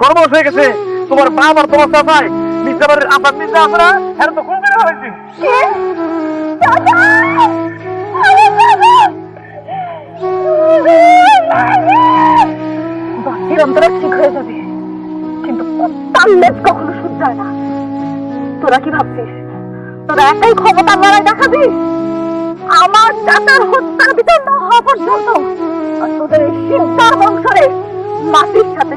সর্বনাশ হয়ে গেছে। তোমার বাপ আর তোমার চাচাই। মির্জাবাড়ির আব্বাস মির্জা আছে না? এর তো খুন করে হয়েছে বাকির ঠিক হয়ে যাবে। কিন্তু তার লেজ কখনো না। তোরা কি ভাবছিস? তোরা একাই ক্ষমতা লড়াই দেখাবি? আমার চাচার হত্যার বিচার না হওয়া পর্যন্ত তোদের এই সিদ্ধার বংশরে মাটির সাথে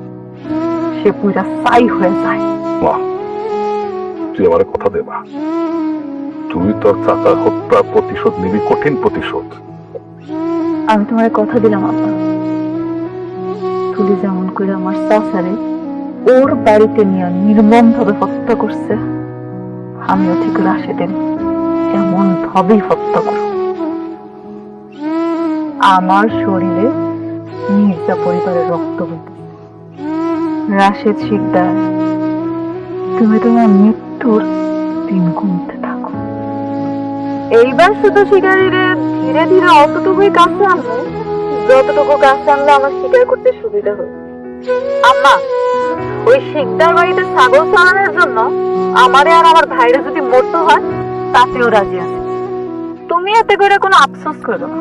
সে পুরা সাই হয়ে যায়। মা তুই আমার কথা দে মা। তুই তোর চাচার হত্যা প্রতিশোধ নিবি কঠিন প্রতিশোধ। আমি তোমার কথা দিলাম আব্বা। তুলি যেমন করে আমার চাচারে ওর বাড়িতে নিয়ে নির্মম ভাবে হত্যা করছে আমিও ঠিক রাশেদের এমন ভাবেই হত্যা করব। আমার শরীরে মির্জা পরিবারের রক্ত বইতেছে রাশেদ শিকদার, তুমি তোমার মৃত্যুর দিন গুনতে থাকো। এইবার শুধু শিকারীরে ধীরে ধীরে অতটুকুই কাছে আনব, যতটুকু কাছে আনলে আমার শিকার করতে সুবিধা হবে। আম্মা, ওই শিকদার বাড়িতে ছাগল চড়ানোর জন্য আমারে আর আমার ভাইরে যদি মরতে হয়, তাতেও রাজি আছে। তুমি এতে করে কোনো আফসোস করো না।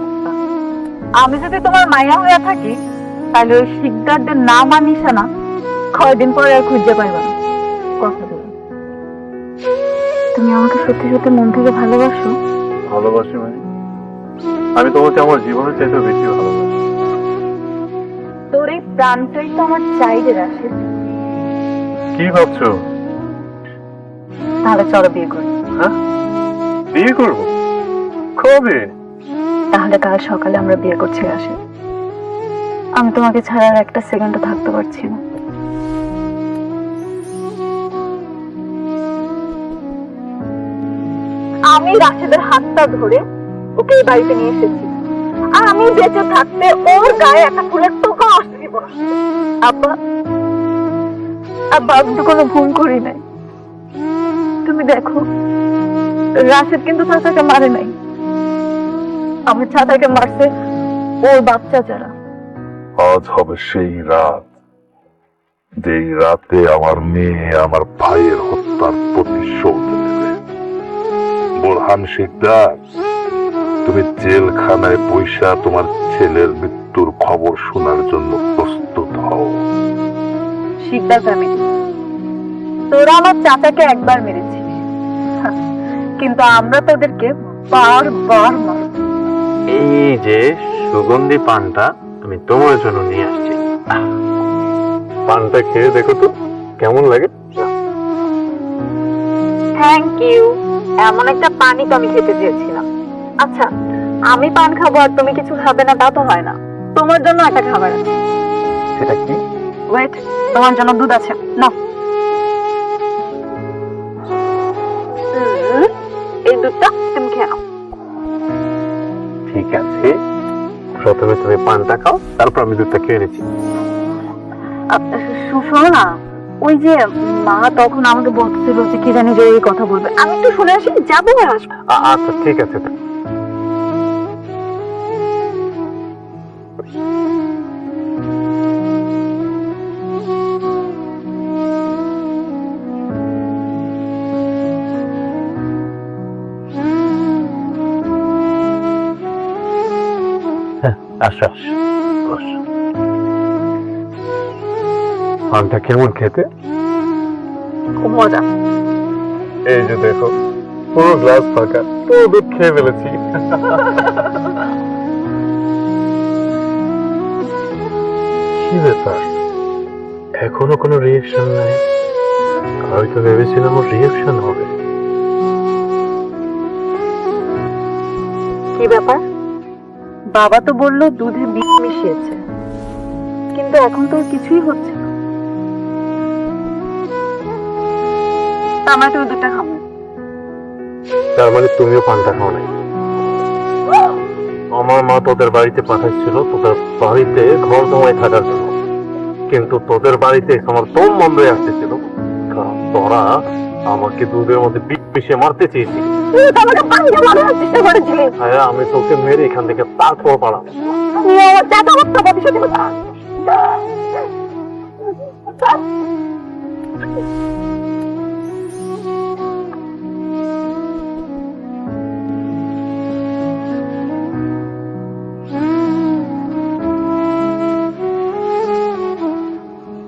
আমি যদি তোমার মায়া হয়ে থাকি, তাহলে ওই শিকদারদের নাম আর নিশানা কয়দিন পরে আর খুঁজে পাইবা কথা দিলাম। তুমি আমাকে সত্যি সত্যি মন থেকে ভালোবাসো? ভালোবাসি মানে? আমি তোমাকে আমার জীবনের চাইতে বেশি ভালোবাসি। তোর এই প্রাণটাই তো আমার চাইতে রাশে কি ভাবছ? তাহলে চলো বিয়ে করি। হ্যাঁ? বিয়ে করব? কবে? তাহলে কাল সকালে আমরা বিয়ে করছি রাশে আমি তোমাকে ছাড়া আর একটা সেকেন্ডও থাকতে পারছি না। আমি রাশেদের হাতটা ধরে ওকে এই বাড়িতে নিয়ে এসেছি। আর আমি বেঁচে থাকতে ওর গায়ে একটা ফুলের টোকা আসতে দিব আব্বা আব্বা, আমি তো কোনো ভুল করি নাই। তুমি দেখো, রাশেদ কিন্তু চাচাকে মারে নাই। আমার চাচাকে মারছে ওর বাচ্চা যারা। আজ হবে সেই রাত। যেই রাতে আমার মেয়ে আমার ভাইয়ের হত্যার শিকদার তুমি জেলখানায় পয়সা তোমার ছেলের মৃত্যুর খবর শোনার জন্য প্রস্তুত হও। শিকদার ফ্যামিলি তোরা আমার চাচাকে একবার মেরেছিস। কিন্তু আমরা তোদেরকে বারবার মারব। এই যে সুগন্ধি পানটা আমি তোমার জন্য নিয়ে আসছি। পানটা খেয়ে দেখো তো কেমন লাগে? থ্যাংক ইউ এমন একটা পানি তো আমি খেতে চেয়েছিলাম। আচ্ছা আমি পান খাব আর তুমি কিছু খাবে না তা তো হয় না। তোমার জন্য একটা খাবার আছে। সেটা কি? ওয়েট তোমার জন্য দুধ আছে। নাও। এই দুধটা তুমি খেয়ে নাও। ঠিক আছে। প্রথমে তুমি পানটা খাও তারপর আমি দুধটা খেয়ে নিচ্ছি। আপ- শো- না। ওই যে মা তখন আমাকে বলছিল যে কি জানি যে এই কথা বলবে। আমি একটু শুনে আসি যাব আসব আচ্ছা ঠিক আছে। হ্যাঁ, আসো। পানটা কেমন খেতে? খুব মজা। এই যে দেখো পুরো গ্লাস ফাঁকা পুরো দুধ খেয়ে ফেলেছি। কি ব্যাপার? এখনও কোনো রিয়েকশন নাই? আমি তো ভেবেছিলাম ওর রিয়েকশন হবে। কি ব্যাপার? বাবা তো বলল দুধে বিষ মিশিয়েছে। কিন্তু এখন তো কিছুই হচ্ছে তার মানে তুমি দুধটা খাব। তার মানে তুমিও পানটা খাও নাই? আমার মা তোদের বাড়িতে পাঠাচ্ছিল তোদের বাড়িতে ঘর জমায় থাকার জন্য। কিন্তু তোদের বাড়িতে আমার বন্ধ হয়ে আসতেছিল। কারণ তোরা আমাকে দুধের মধ্যে বিষ মিশিয়ে মারতে তো পানিতে করেছিলি। হ্যাঁ আমি তোকে মেরে এখান থেকে তারপর পালাম তুমি আমার